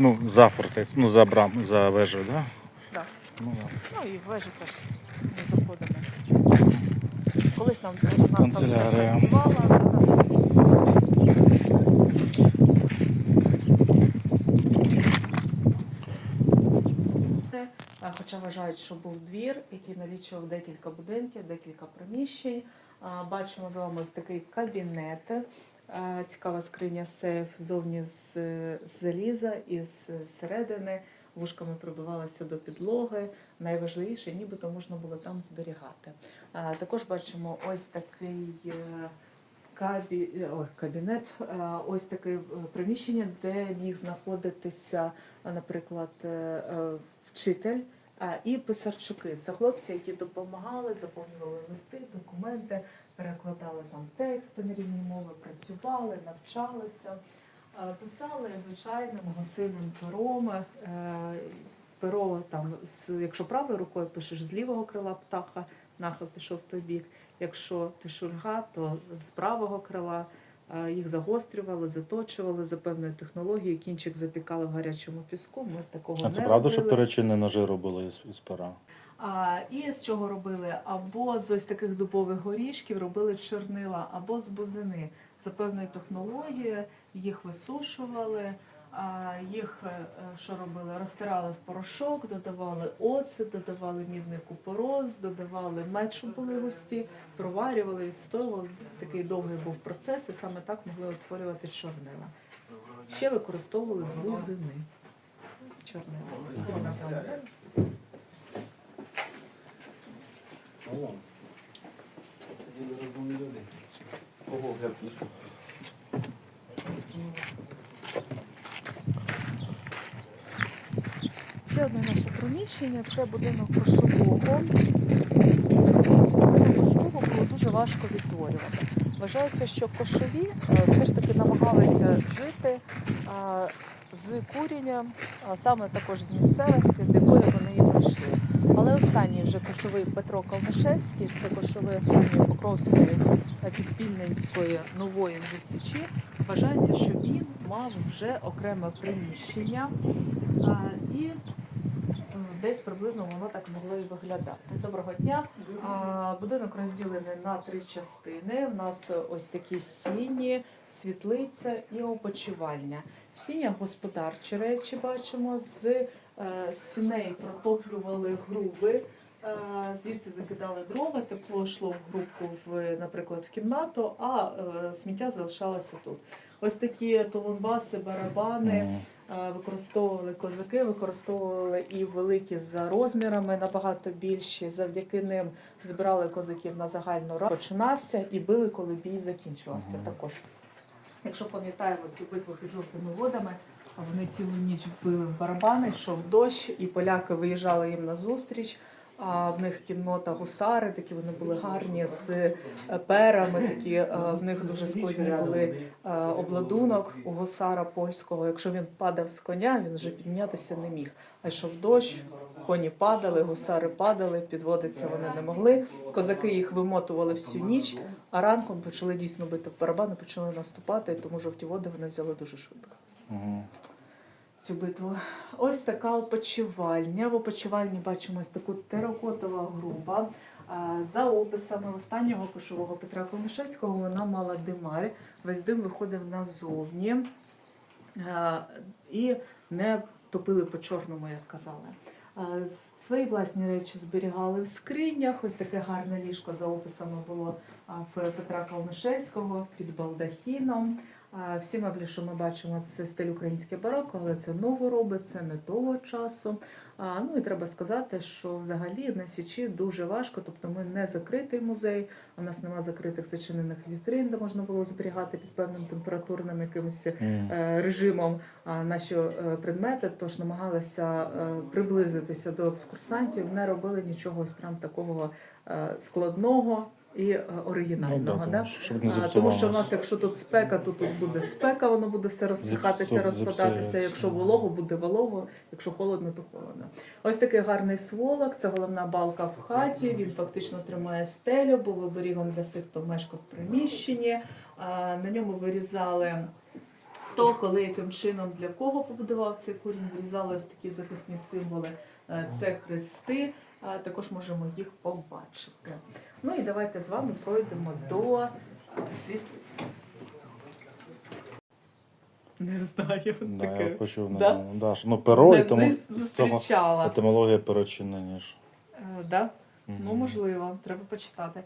Ну, за фортецю, ну за брам, за вежею, да? Да. Ну, да. Ну і в вежі теж не заходимо. Колись там Канцелярія. Е, Хоча вважають, що був двір, який налічував декілька будинків, декілька приміщень. Бачимо з вами ось такий кабінет. Е, Цікава скриня сейф зовні з, заліза і з середини. Вушками прибивалися до підлоги. Найважливіше, нібито можна було там зберігати. Також бачимо ось такий. е, Кабі... Ой, кабінет, е, ось таке е, приміщення, де міг знаходитися, е, наприклад, е, е, вчитель е, і писарчуки. Це хлопці, які допомагали, заповнювали листи, документи, перекладали там тексти на різні мови, працювали, навчалися, писали звичайним гусиним пером. е, Перо там, з, якщо правою рукою пишеш з лівого крила птаха, нахил пішов той бік. Якщо ти шульга, то з правого крила їх загострювали, заточували за певною технологією, кінчик запікали в гарячому піску. Ми такого А це не правда, що перечини ножи робили із, із пера? А, і з чого робили? Або з ось таких дубових горішків робили чорнила, або з бузини. За певною технологією їх висушували, їх е, що робили? Розтирали в порошок, додавали оцет, додавали мідний купороз, додавали мед, щоб були густі, проварювали, відстоювали. Такий довгий був процес, і саме так могли утворювати чорнила. Ще використовували з бузини. Чорнила. Ого, як пішло. Ще одне наше приміщення це будинок кошового. Кошового було дуже важко відтворювати. Вважається, що кошові е, все ж таки намагалися жити з куріння, саме також з місцевості, з якої вони і прийшли. Але останній вже кошовий Петро Калнишевський, це кошовий останньої Покровської та Підпільненської нової вже. Вважається, що він мав вже окреме приміщення. І десь приблизно воно так могло і виглядати. Доброго дня. Будинок розділений на три частини. У нас ось такі сіні, світлиця і опочивальня. В сінях господарчі речі бачимо. З е, сіней протоплювали груби. е, Звідси закидали дрова, тепло йшло в групку, в, наприклад, в кімнату, а е, сміття залишалося тут. Ось такі толунбаси, барабани. Використовували козаки, використовували і великі за розмірами набагато більші. Завдяки ним збирали козаків на загальну раду. Починався і били, коли бій закінчувався. Також, якщо пам'ятаємо цю битву під жовтими водами, вони цілу ніч били в барабани, йшов дощ, і поляки виїжджали їм на зустріч. А в них кіннота гусари, такі вони були гарні з е, перами. Такі е, в них дуже складні були е, обладунок у гусара польського. Якщо він падав з коня, він вже піднятися не міг. А йшов дощ, коні падали, гусари падали, підводитися вони не могли. Козаки їх вимотували всю ніч, а ранком почали дійсно бити в барабани, почали наступати, тому жовті води вони взяли дуже швидко. Цю битву. Ось така опочивальня. В опочивальні бачимо ось таку теракотова груба. За описами останнього кошового Петра Конишевського вона мала димар. Весь дим виходив назовні і не топили по чорному, як казали. Свої власні речі зберігали в скринях. Ось таке гарне ліжко за описами було в Петра Калнишевського під балдахіном. Всі меблі, що ми бачимо, це стиль українське бароко, але це новороби, це не того часу. А, ну і треба сказати, що взагалі на Січі дуже важко, тобто ми не закритий музей, у нас нема закритих зачинених вітрин, де можна було зберігати під певним температурним якимось е, режимом наші е, предмети, тож намагалися е, приблизитися до екскурсантів, не робили нічого ось прям такого складного і оригінального. Ну, да, щоб не Тому що в нас, якщо тут спека, то тут буде спека, воно буде все розсихатися, розпадатися. Якщо волого, буде волого, якщо холодно, то холодно. Ось такий гарний сволок, це головна балка в хаті. Він фактично тримає стелю, був оберігом для всіх, хто мешкав в приміщенні. На ньому вирізали Хто, коли, яким чином, для кого побудував цей курінь, врізали ось такі захисні символи. Е, Це хрести, також можемо їх побачити. Ну і давайте з вами пройдемо до е, світлиці. Не знаю, Да, таке. я почув, Да? да? Да, що, ну, перо, Не- і тому зустрічала. етимологія перочинна. Е, Да? Ну, можливо, треба почитати.